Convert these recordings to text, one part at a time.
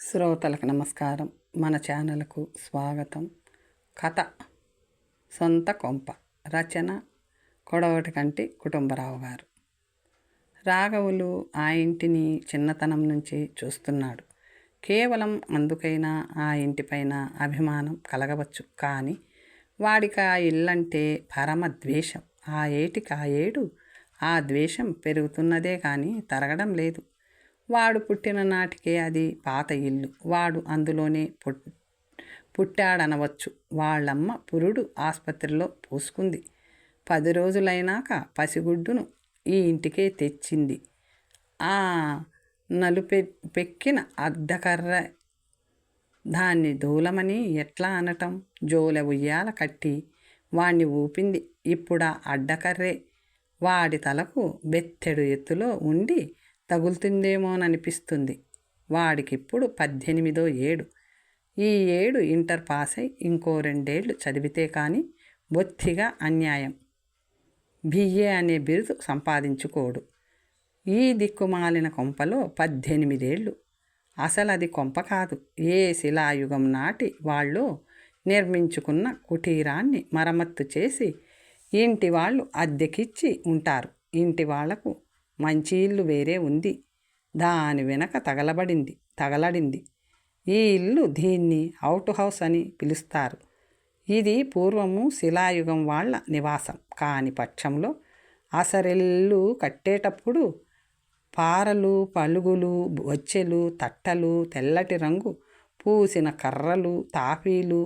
శ్రోతలకు నమస్కారం. మన ఛానల్కు స్వాగతం. కథ సొంత కొంప రచన కొడవటి కంటి కుటుంబరావు గారు. రాఘవులు ఆ ఇంటిని చిన్నతనం నుంచి చూస్తున్నాడు. కేవలం అందుకైనా ఆ ఇంటిపైన అభిమానం కలగవచ్చు. కానీ వాడికి ఆ ఇల్లంటే పరమ ద్వేషం. ఆ ఏటికి ఆ ఏడు ఆ ద్వేషం పెరుగుతున్నదే కానీ తరగడం లేదు. వాడు పుట్టిన నాటికే అది పాత ఇల్లు. వాడు అందులోనే పుట్టాడనవచ్చు. వాళ్ళమ్మ పురుడు ఆసుపత్రిలో పూసుకుంది. పది రోజులైనాక పసిగుడ్డును ఈ ఇంటికే తెచ్చింది. ఆ నలుపె పెక్కిన అర్ధకర్ర దాన్ని దూలమని ఎట్లా అనటం? జోల ఉయ్యాల కట్టి వాణ్ణి ఊపింది. ఇప్పుడా అడ్డకర్రే. వాడి తలకు బెత్తెడు ఎత్తులో ఉండి తగులుతుందేమోననిపిస్తుంది వాడికిప్పుడు పద్దెనిమిదో ఏడు. ఈ ఏడు ఇంటర్ పాస్ అయి ఇంకో రెండేళ్ళు చదివితే కానీ బొత్తిగా అన్యాయం. బిఏ అనే బిరుదు సంపాదించుకోడు. ఈ దిక్కుమాలిన కొంపలో పద్దెనిమిదేళ్ళు అసలు అది కొంప కాదు. ఏ శిలాయుగం నాటి వాళ్ళు నిర్మించుకున్న కుటీరాన్ని మరమ్మత్తు చేసి ఇంటి వాళ్ళు అద్దెకిచ్చి ఉంటారు. ఇంటి వాళ్ళకు మంచి ఇల్లు వేరే ఉంది. దాని వెనక తగలబడింది తగలడింది. ఈ ఇల్లు దీన్ని అవుట్ హౌస్ అని పిలుస్తారు. ఇది పూర్వము శిలాయుగం వాళ్ళ నివాసం. కాని పక్షంలో అసరెల్లు కట్టేటప్పుడు పారలు పలుగులు వచ్చెలు తట్టలు తెల్లటి రంగు పూసిన కర్రలు తాపీలు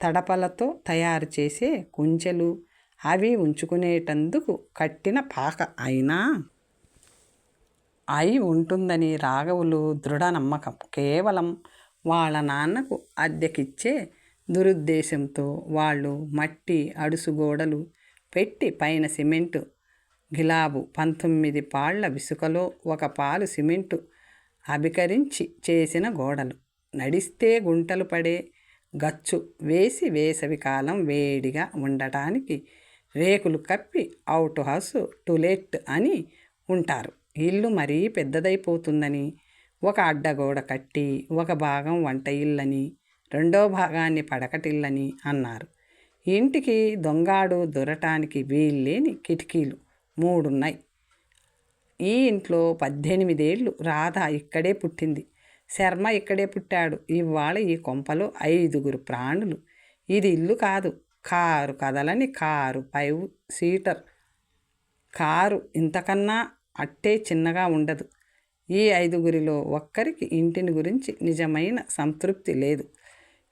తడపలతో తయారు చేసే కుంచెలు అవి ఉంచుకునేటందుకు కట్టిన పాక అయినా అయి ఉంటుందని రాఘవులు దృఢ నమ్మకం కేవలం వాళ్ళ నాన్నకు అద్దెకిచ్చే దురుద్దేశంతో వాళ్ళు మట్టి అడుసు గోడలు పెట్టి పైన సిమెంటు గిలాబు పంతొమ్మిది పాళ్ళ విసుకలో ఒక పాలు సిమెంటు అభికరించి చేసిన గోడలు. నడిస్తే గుంటలు పడే గచ్చు వేసి వేసవి కాలం వేడిగా ఉండటానికి రేకులు కప్పి అవుట్ హౌస్ టులెట్ అని ఉంటారు. ఇల్లు మరీ పెద్దదైపోతుందని ఒక అడ్డగోడ కట్టి ఒక భాగం వంట ఇల్లని రెండో భాగాన్ని పడకటిల్లని అన్నారు. ఇంటికి దొంగాడు దొరటానికి వీల్లేని కిటికీలు మూడున్నాయి. ఈ ఇంట్లో పద్దెనిమిదేళ్ళు రాధ ఇక్కడే పుట్టింది. శర్మ ఇక్కడే పుట్టాడు. ఇవాళ ఈ కొంపలో ఐదుగురు ప్రాణులు. ఇది ఇల్లు కాదు. కారు కదలని కారు ఫైవ్ సీటర్. కారు ఇంతకన్నా అట్టే చిన్నగా ఉండదు. ఈ ఐదుగురిలో ఒక్కరికి ఇంటిని గురించి నిజమైన సంతృప్తి లేదు.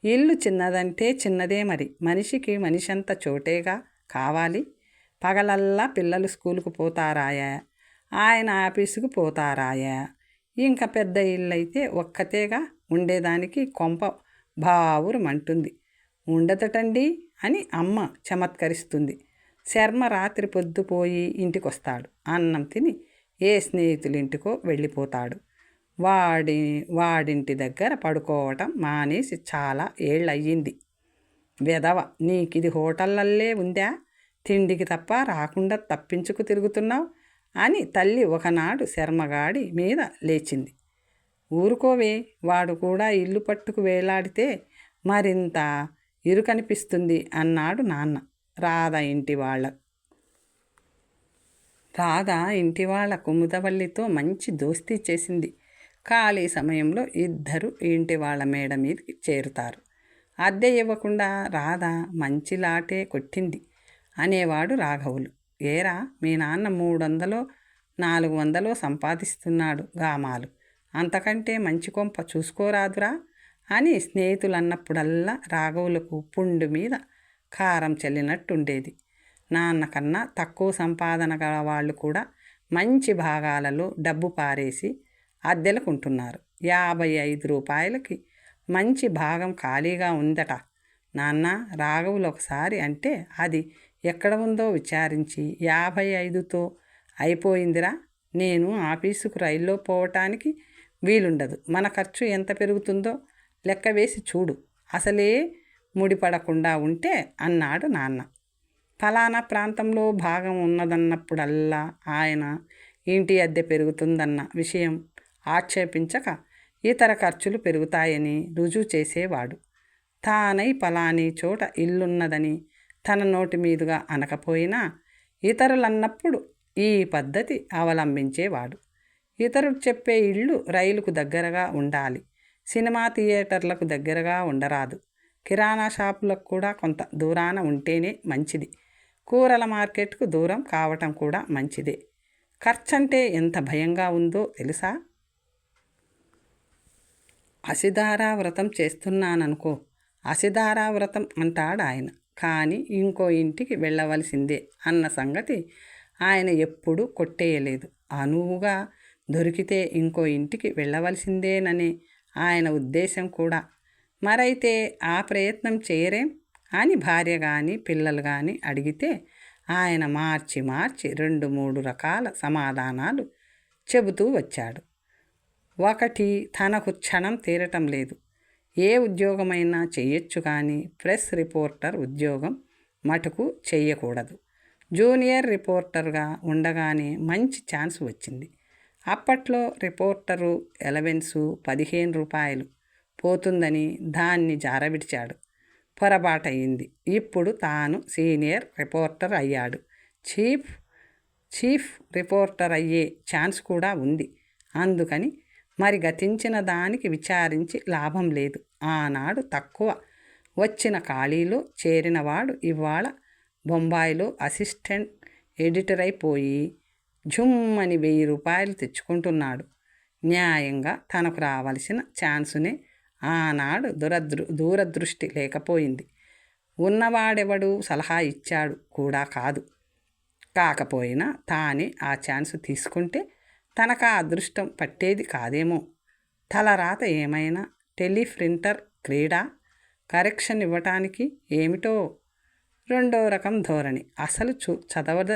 ఇల్లు చిన్నదంటే చిన్నదే మరి. మనిషికి మనిషంత చోటేగా కావాలి. పగలల్లా పిల్లలు స్కూలుకు పోతారాయా? ఆయన ఆఫీసుకు పోతారాయా? ఇంకా పెద్ద ఇల్లు అయితే ఒక్కతేగా ఉండేదానికి కొంప బావురు మంటుంది. ఉండదటండి అని అమ్మ చమత్కరిస్తుంది. శర్మ రాత్రి పొద్దుపోయి ఇంటికొస్తాడు. అన్నం తిని ఏ స్నేహితులింటికో వెళ్ళిపోతాడు. వాడి వాడింటి దగ్గర పడుకోవటం మానేసి చాలా ఏళ్ళయ్యింది. వెధవ నీకిది హోటళ్ళల్లే ఉందా? తిండికి తప్ప రాకుండా తప్పించుకు తిరుగుతున్నావు? అని తల్లి ఒకనాడు శర్మగాడి మీద లేచింది. ఊరుకోవే వాడు కూడా ఇల్లు పట్టుకు వేలాడితే మరింత ఇరుకనిపిస్తుంది అన్నాడు నాన్న. రాధ ఇంటి వాళ్ళ రాధ ఇంటి వాళ్ళ కుముదవల్లితో మంచి దోస్తీ చేసింది. ఖాళీ సమయంలో ఇద్దరు ఇంటి వాళ్ళ మేడ మీదకి చేరుతారు. అద్దె ఇవ్వకుండా రాధ మంచి లాటే కొట్టింది అనేవాడు రాఘవులు. ఏరా? మీ నాన్న మూడు వందలో నాలుగు వందలో సంపాదిస్తున్నాడు గామాలు. అంతకంటే మంచి కొంప చూసుకోరాదురా అని స్నేహితులు అన్నప్పుడల్లా రాఘవులకు పుండు మీద కారం చల్లినట్టుండేది. నాన్న కన్నా తక్కువ సంపాదన గల వాళ్ళు కూడా మంచి భాగాలలో డబ్బు పారేసి అద్దెలకుంటున్నారు. యాభై ఐదు రూపాయలకి మంచి భాగం ఖాళీగా ఉందట. నాన్న రాఘవులు ఒకసారి అంటే అది ఎక్కడ ఉందో విచారించి యాభై ఐదుతో అయిపోయిందిరా నేను ఆఫీసుకు రైల్లో పోవటానికి వీలుండదు. మన ఖర్చు ఎంత పెరుగుతుందో లెక్క వేసి చూడు. అసలే ముడిపడకుండా ఉంటే అన్నాడు నాన్న. ఫలానా ప్రాంతంలో భాగం ఉన్నదన్నప్పుడల్లా ఆయన ఇంటి అద్దె పెరుగుతుందన్న విషయం ఆక్షేపించక ఇతర ఖర్చులు పెరుగుతాయని రుజువు చేసేవాడు. తానై పలాని చోట ఇల్లున్నదని తన నోటి మీదుగా అనకపోయినా ఇతరులన్నప్పుడు ఈ పద్ధతి అవలంబించేవాడు. ఇతరులు చెప్పే ఇళ్ళు రైలుకు దగ్గరగా ఉండాలి. సినిమా థియేటర్లకు దగ్గరగా ఉండరాదు. కిరాణా షాపులకు కూడా కొంత దూరాన ఉంటేనే మంచిది. కూరల మార్కెట్కు దూరం కావటం కూడా మంచిదే. ఖర్చంటే ఎంత భయంగా ఉందో తెలుసా? అసిధారా వ్రతం చేస్తున్నాననుకో అసిధారా వ్రతం అంటాడు ఆయన కానీ ఇంకో ఇంటికి వెళ్ళవలసిందే అన్న సంగతి ఆయన ఎప్పుడూ కొట్టేయలేదు. అనువుగా దొరికితే ఇంకో ఇంటికి వెళ్ళవలసిందేననే ఆయన ఉద్దేశం కూడా. మరైతే ఆ ప్రయత్నం చేయరేం అని భార్య కానీ పిల్లలు కానీ అడిగితే ఆయన మార్చి మార్చి రెండు మూడు రకాల సమాధానాలు చెబుతూ వచ్చాడు. ఒకటి తనకు క్షణం తీరటం లేదు. ఏ ఉద్యోగమైనా చేయొచ్చు కానీ ప్రెస్ రిపోర్టర్ ఉద్యోగం మటుకు చెయ్యకూడదు. జూనియర్ రిపోర్టర్గా ఉండగానే మంచి ఛాన్స్ వచ్చింది. అప్పట్లో రిపోర్టరు ఎలవెన్సు పదిహేను రూపాయలు పోతుందని దాన్ని జారబిడిచాడు పొరపాటయింది. ఇప్పుడు తాను సీనియర్ రిపోర్టర్ అయ్యాడు. చీఫ్ చీఫ్ రిపోర్టర్ అయ్యే ఛాన్స్ కూడా ఉంది. అందుకని మరి గతించిన దానికి విచారించి లాభం లేదు. ఆనాడు తక్కువ వచ్చిన ఖాళీలో చేరినవాడు ఇవాళ బొంబాయిలో అసిస్టెంట్ ఎడిటర్ అయిపోయి జుమ్మని వెయ్యి రూపాయలు తెచ్చుకుంటున్నాడు. న్యాయంగా తనకు రావలసిన ఛాన్సునే ఆనాడు దురదృ దూరదృష్టి లేకపోయింది. ఉన్నవాడెవడు సలహా ఇచ్చాడు కూడా కాదు. కాకపోయినా తానే ఆ ఛాన్స్ తీసుకుంటే తనకు ఆ అదృష్టం పట్టేది కాదేమో. తలరాత ఏమైనా టెలిప్రింటర్ క్రీడ? కరెక్షన్ ఇవ్వటానికి ఏమిటో? రెండో రకం ధోరణి. అసలు చూ చదవద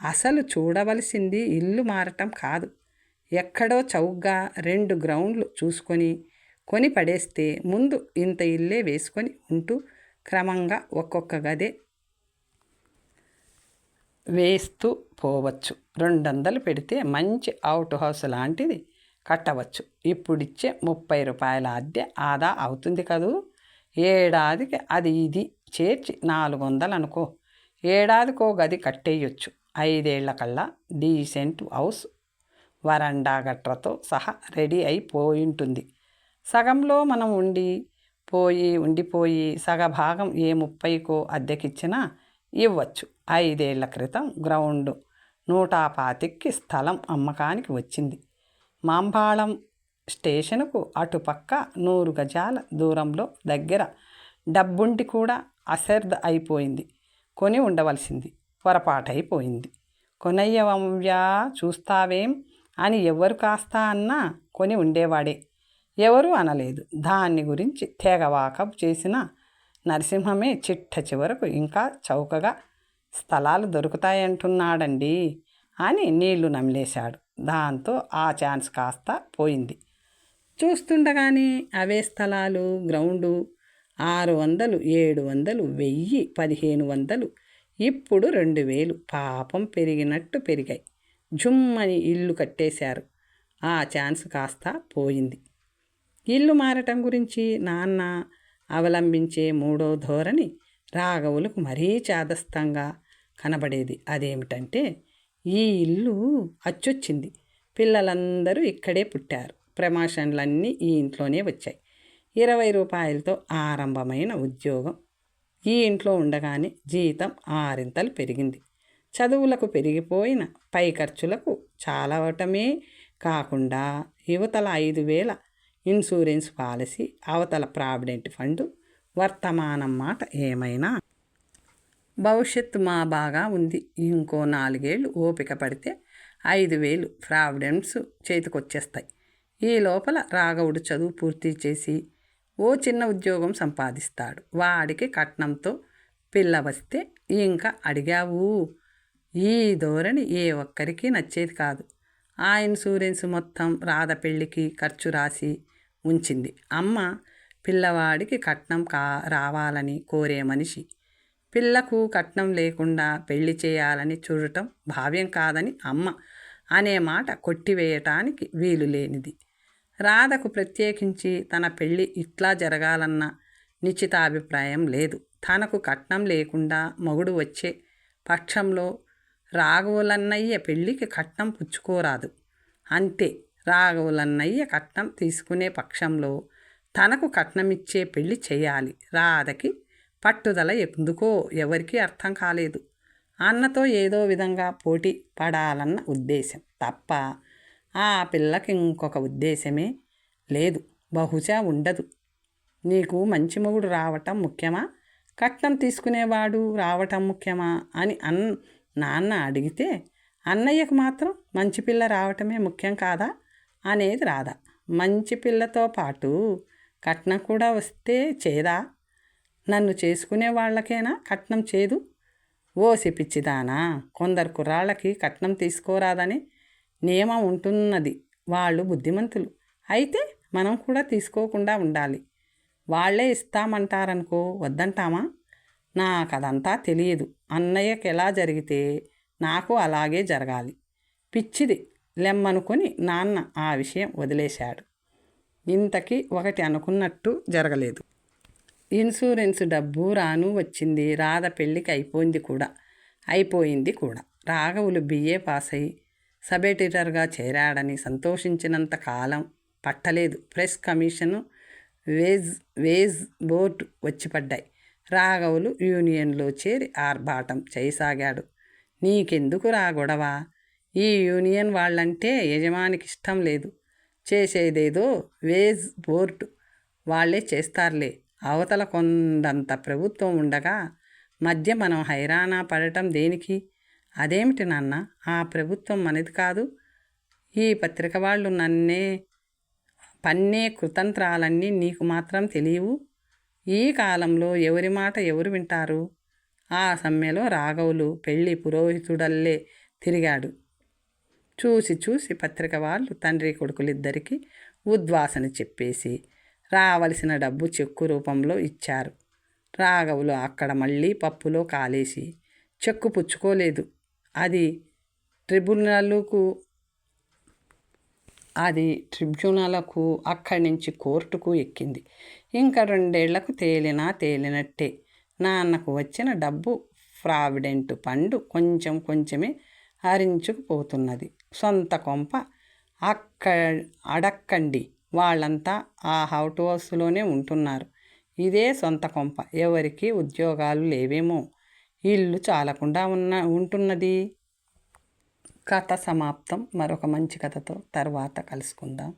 అసలు చూడవలసింది ఇల్లు మారటం కాదు. ఎక్కడో చౌకగా రెండు గ్రౌండ్లు చూసుకొని కొని పడేస్తే ముందు ఇంత ఇల్లే వేసుకొని ఉంటూ క్రమంగా ఒక్కొక్క గదే వేస్తూ పోవచ్చు. రెండొందలు పెడితే మంచి అవుట్ హౌస్ లాంటిది కట్టవచ్చు. ఇప్పుడిచ్చే ముప్పై రూపాయల అద్దె ఆదా అవుతుంది కదూ? ఏడాదికి అది ఇది చేర్చి నాలుగు వందలు అనుకో ఏడాదికో గది కట్టేయొచ్చు. ఐదేళ్ళ కల్లా డీసెంట్ హౌస్ వరండా గట్రతో సహా రెడీ అయిపోయింటుంది. సగంలో మనం ఉండి పోయి ఉండిపోయి సగభాగం ఏ ముప్పైకో అద్దెకిచ్చినా ఇవ్వచ్చు. ఐదేళ్ళ క్రితం గ్రౌండ్. నూట పాతిక్కి స్థలం అమ్మకానికి వచ్చింది. మాంబాళం స్టేషన్కు అటుపక్క నూరు గజాల దూరంలో దగ్గర డబ్బుంటి కూడా అసర్ద్ అయిపోయింది. కొని ఉండవలసింది. పొరపాటైపోయింది. కొనయ్యవ్యా చూస్తావేం అని ఎవరు కాస్తా అన్నా కొని ఉండేవాడే. ఎవరూ అనలేదు. దాన్ని గురించి తెగవాకపు చేసిన నరసింహమే చిట్ట చివరకు ఇంకా చౌకగా స్థలాలు దొరుకుతాయంటున్నాడండి అని నీళ్ళు నమిలేశాడు. దాంతో ఆ ఛాన్స్ కాస్త పోయింది. చూస్తుండగానే అవే స్థలాలు గ్రౌండు ఆరు వందలు ఏడు వందలు వెయ్యి పదిహేను వందలు ఇప్పుడు రెండు వేలు. పాపం పెరిగినట్టు పెరిగాయి. జుమ్మని ఇల్లు కట్టేశారు. ఆ ఛాన్స్ కాస్త పోయింది. ఇల్లు మారటం గురించి నాన్న అవలంబించే మూడో ధోరణి రాఘవులకు మరీ చాదస్తంగా కనబడేది. అదేమిటంటే ఈ ఇల్లు అచ్చొచ్చింది. పిల్లలందరూ ఇక్కడే పుట్టారు. ప్రమోషన్లన్నీ ఈ ఇంట్లోనే వచ్చాయి. ఇరవై రూపాయలతో ఆరంభమైన ఉద్యోగం. ఈ ఇంట్లో ఉండగానే జీతం ఆరింతలు పెరిగింది. చదువులకు పెరిగిపోయిన పై ఖర్చులకు చాలవటమే కాకుండా యువతల ఐదు వేల ఇన్సూరెన్స్ పాలసీ అవతల ప్రావిడెంట్ ఫండ్ వర్తమానం మాట ఏమైనా? భవిష్యత్తు మా బాగా ఉంది. ఇంకో నాలుగేళ్ళు ఓపిక పడితే ఐదు వేలు ప్రావిడెంట్స్ చేతికొచ్చేస్తాయి. ఈ లోపల రాఘవుడు చదువు పూర్తి చేసి ఓ చిన్న ఉద్యోగం సంపాదిస్తాడు. వాడికి కట్నంతో పిల్ల వస్తే ఇంకా అడిగావు. ఈ ధోరణి ఏ ఒక్కరికి నచ్చేది కాదు. ఆ ఇన్సూరెన్స్ మొత్తం రాధ పెళ్ళికి ఖర్చు రాసి ఉంచింది. అమ్మ పిల్లవాడికి కట్నం కా రావాలని కోరే మనిషి. పిల్లకు కట్నం లేకుండా పెళ్ళి చేయాలని చూడటం భావ్యం కాదని అమ్మ అనే మాట కొట్టివేయటానికి వీలు లేనిది. రాధకు ప్రత్యేకించి తన పెళ్ళి ఇట్లా జరగాలన్న నిశ్చితాభిప్రాయం లేదు. తనకు కట్నం లేకుండా మగుడు వచ్చే పక్షంలో రాఘవులన్నయ్య పెళ్ళికి కట్నం పుచ్చుకోరాదు. అంతే. రాఘవులన్నయ్య కట్నం తీసుకునే పక్షంలో తనకు కట్నమిచ్చే పెళ్ళి చేయాలి. రాధకి పట్టుదల ఎందుకో ఎవరికీ అర్థం కాలేదు. అన్నతో ఏదో విధంగా పోటీ పడాలన్న ఉద్దేశం తప్ప ఆ పిల్లకి ఇంకొక ఉద్దేశమే లేదు. బహుశా ఉండదు. నీకు మంచి మొగుడు రావటం ముఖ్యమా? కట్నం తీసుకునేవాడు రావటం ముఖ్యమా? అని అన్ నాన్న అడిగితే అన్నయ్యకు మాత్రం మంచి పిల్ల రావటమే ముఖ్యం కాదా? అనేది రాధ. మంచి పిల్లతో పాటు కట్నం కూడా వస్తే చేదా? నన్ను చేసుకునే వాళ్ళకేనా? కట్నం చేదు? ఓసి పిచ్చిదానా! కొందరు కుర్రాళ్ళకి కట్నం తీసుకోరాదని నియమం ఉంటున్నది వాళ్ళు బుద్ధిమంతులు. అయితే మనం కూడా తీసుకోకుండా ఉండాలి. వాళ్ళే ఇస్తామంటారనుకో వద్దంటామా? నాకు అదంతా తెలియదు. అన్నయ్యకి ఎలా జరిగితే నాకు అలాగే జరగాలి. పిచ్చిది! లెమ్మనుకొని నాన్న ఆ విషయం వదిలేశాడు. ఇంతకీ ఒకటి అనుకున్నట్టు జరగలేదు. ఇన్సూరెన్స్ డబ్బు రాను వచ్చింది. రాధ పెళ్ళికి అయిపోయింది కూడా. అయిపోయింది కూడా. రాఘవులు బిఏ పాస్ అయి సబ్ ఎడిటర్గా చేరాడని సంతోషించినంత కాలం పట్టలేదు. Press commission wage wage board వచ్చిపడ్డాయి. రాఘవులు యూనియన్లో చేరి ఆర్భాటం చేయసాగాడు. నీకెందుకు రా గొడవ? ఈ యూనియన్ వాళ్ళంటే యజమానికి ఇష్టం లేదు. చేసేదేదో వేజ్ బోర్డు వాళ్ళే చేస్తారులే. అవతల కొండంత ప్రభుత్వం ఉండగా మధ్య మనం హైరానా పడటం దేనికి? అదేమిటి నాన్న? ఆ ప్రభుత్వం మనది కాదు. ఈ పత్రిక వాళ్ళు నన్నే పన్నే కృతంత్రాలన్నీ నీకు మాత్రం తెలియవు. ఈ కాలంలో ఎవరి మాట ఎవరు వింటారు? ఆ సమ్మెలో రాఘవులు పెళ్ళి పురోహితుడల్లే తిరిగాడు. చూసి చూసి పత్రిక వాళ్ళు తండ్రి కొడుకులిద్దరికీ ఉద్వాసన చెప్పేసి రావలసిన డబ్బు చెక్కు రూపంలో ఇచ్చారు. రాఘవులు అక్కడ మళ్ళీ పప్పులో కాలేసి చెక్కు పుచ్చుకోలేదు. అది ట్రిబ్యునల్కు అది ట్రిబ్యునల్కు అక్కడి నుంచి కోర్టుకు ఎక్కింది. ఇంకా రెండేళ్ళకు తేలినా తేలినట్టే. నాన్నకు వచ్చిన డబ్బు ప్రావిడెంట్ పండు కొంచెం కొంచెమే హరించుకుపోతున్నది. సొంత కొంప అక్క అడక్కండి. వాళ్ళంతా ఆ హౌట్ హౌస్లోనే ఉంటున్నారు. ఇదే సొంత కొంప. ఎవరికి ఉద్యోగాలు లేవేమో. ఇల్లు చాలకుండా ఉన్న ఉంటున్నది. కథ సమాప్తం. మరొక మంచి కథతో తర్వాత కలుసుకుందాం.